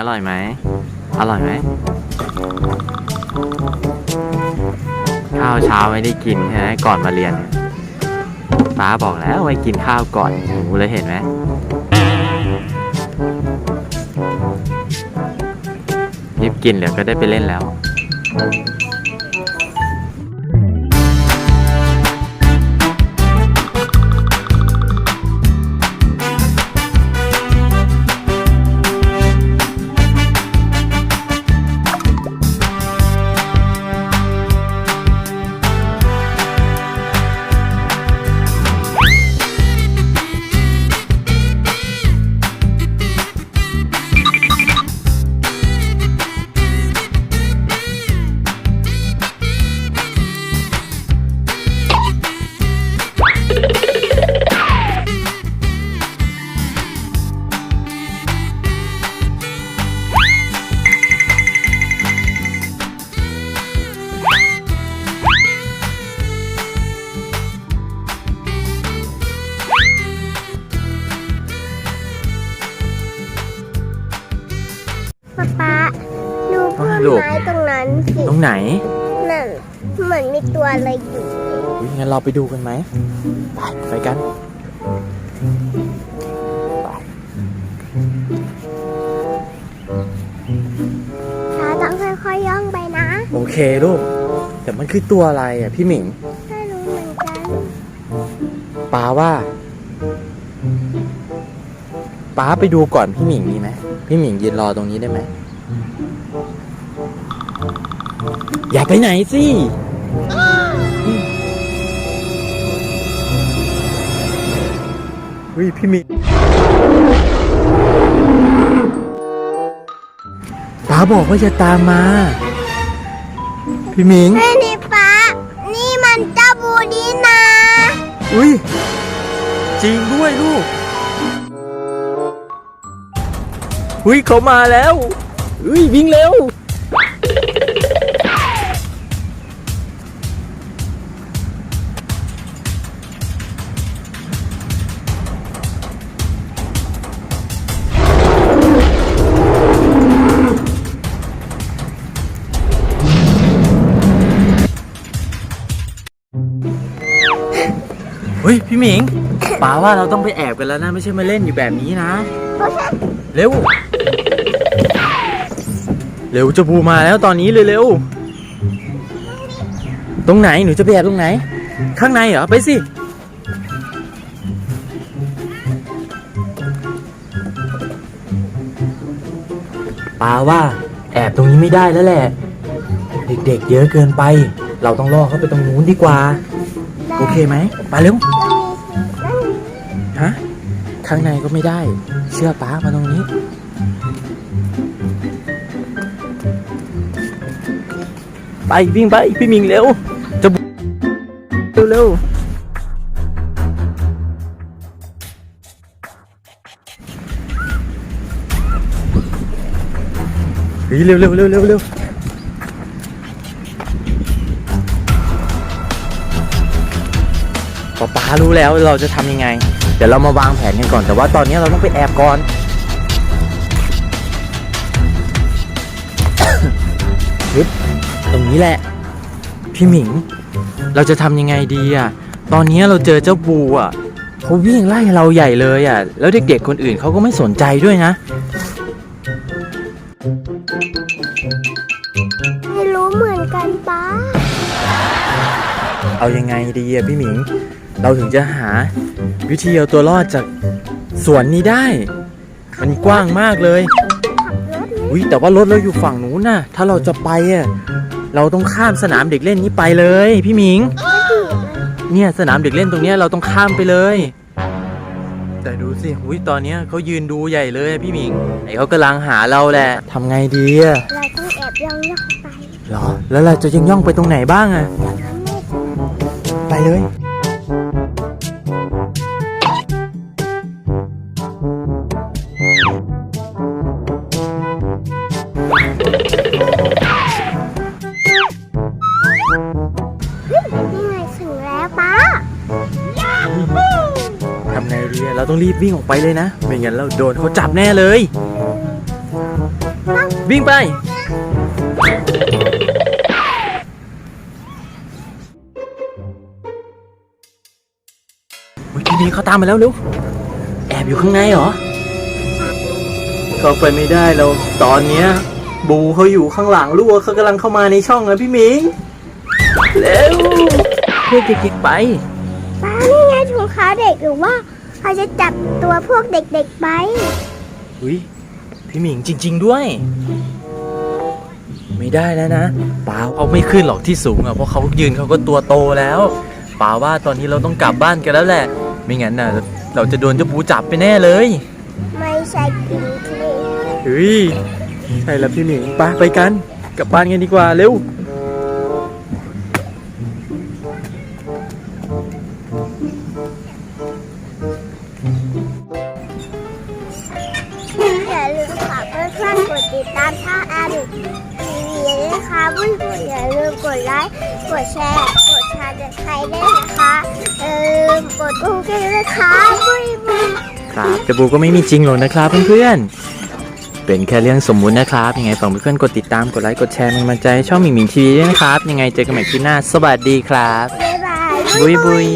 อร่อยไหม อร่อยไหม ข้าวเช้าไม่ได้กินใช่ไหมก่อนมาเรียนป้าบอกแล้วไว้กินข้าวก่อนหนูเลยเห็นไหมรีบกินเดี๋ยวก็ได้ไปเล่นแล้ว ป๊าป๊าดูพุ่มลูก ไม้ตรงนั้นสิตรงไหนนั่นเหมือนมีตัวอะไรอยู่อุ๊ยงั้นเราไปดูกันไหมไปไปกันช้าต้องค่อยๆย่องไปนะโอเคลูก แต่มันคือตัวอะไรอะพี่หมิงไม่รู้เหมือนกันป้าว่า ป้าไปดูก่อนพี่หมิงดีไหมพี่หมิงยืนรอตรงนี้ได้ไหมอย่าไปไหนสิวิพี่หมิงป้าบอกว่าจะตามมา พี่หมิง แม่นี่ป๊านี่มันเจ้าบูดีนะ อุ้ยจริงด้วยลูก อุ้ยเขามาแล้วอุ้ยวิ่งเร็วเฮ้ยพี่หมิงป๋าว่าเราต้องไปแอบกันแล้วนะ ไม่ใช่มาเล่นอยู่แบบนี้นะ เร็ว เร็วจะบูมาแล้วตอนนี้เลยเร็วตรงไหนหนูจะไปแอบตรงไหน ข้างในเหรอไปสิป้าว่าแอบตรงนี้ไม่ได้แล้วแหละ เด็กๆ เยอะเกินไป เราต้องล่อเข้าไปตรงนู้นดีกว่า โอเคไหมไปเร็วฮะข้างในก็ไม่ได้ เชื่อป้ามาตรงนี้ ไปวิ่งไปพี่มิงเร็วจะบุเร็วเร็วเร็วเร็วเร็วเร็วเร็วป๊าป๊ารู้แล้วเราจะทำยังไง เดี๋ยวเรามาวางแผนกันก่อนแต่ว่าตอนนี้เราต้องไปแอบก่อนฮึบ นี้แหละ พี่หมิง เราจะทำยังไงดีอะ ตอนนี้เราเจอเจ้าบูอะเขาวิ่งไล่เราใหญ่เลยอะ แล้วเด็กๆคนอื่นเขาก็ไม่สนใจด้วยนะ ไม่รู้เหมือนกันป๊าเอายังไงดีอะพี่หมิง เราถึงจะหาวิธีเอาตัวรอดจากสวนนี้ได้ มันกว้างมากเลย ขับรถไหมอุ้ยแต่ว่ารถเราอยู่ฝั่งนู้นน่ะ ถ้าเราจะไปอะ เราต้องข้ามสนามเด็กเล่นนี้ไปเลย พี่หมิง เนี่ยสนามเด็กเล่นตรงเนี้ยเราต้องข้ามไปเลย แต่ดูสิอุ้ยตอนเนี้ยเขายืนดูใหญ่เลยอะพี่หมิงไอเขากำลังหาเราแหละทำไงดีอะเราต้องแอบย่องย่องไปหรอ แล้วเราจะยังย่องไปตรงไหนบ้างอะ น้ำไม่ไปเลย ต้องรีบวิ่งออกไปเลยนะ ไม่งั้นเราโดนเขาจับแน่เลย วิ่งไปเฮ้ยพี่หมิงเขาตามมาแล้วเร็วแอบอยู่ข้างในเหรอ เขาไปไม่ได้แล้วตอนเนี้ย บูเขาอยู่ข้างหลังลูกเขากำลังเข้ามาในช่องนะพี่หมิง เร็วเพื่อเด็กไป ป้านี่ไงถุงเท้าเด็กหรือว่า เขาจะจับตัวพวกเด็กๆไป อุ้ยพี่หมิงจริง ๆด้วย ไม่ได้แล้วนะป๋าเขาไม่ขึ้นหรอกที่สูงอะเพราะเขายืนเขาก็ตัวโตแล้วป๋าว่าตอนนี้เราต้องกลับบ้านกันแล้วแหละ ไม่งั้นน่ะเราจะโดนเจ้าปูจับไปแน่เลย ไม่ใช่กินคลี เฮ้ยใช่แล้วพี่หมิงไปไปกัน กลับบ้านกันดีกว่าเร็ว ติดตามช่องแอดทีวีนะคะเพื่อนๆอย่าลืมกดไลค์กดแชร์ กดชาร์จใครด้วยนะคะอย่าลืมกดกุ้งกิ้งด้วยค่ะบุยบุยครับเจ้าปูก็ไม่มีจริงหรอกนะครับเพื่อนๆเป็นแค่เรื่องสมมุตินะครับยังไงฝากเพื่อนๆกดติดตามกดไลค์กดแชร์เป็นกำลังใจให้ช่องหมิงหมิงทีวีด้วยนะครับ ยังไงเจอกันใหม่คลิปหน้า สวัสดีครับบ๊ายบายบุยบุย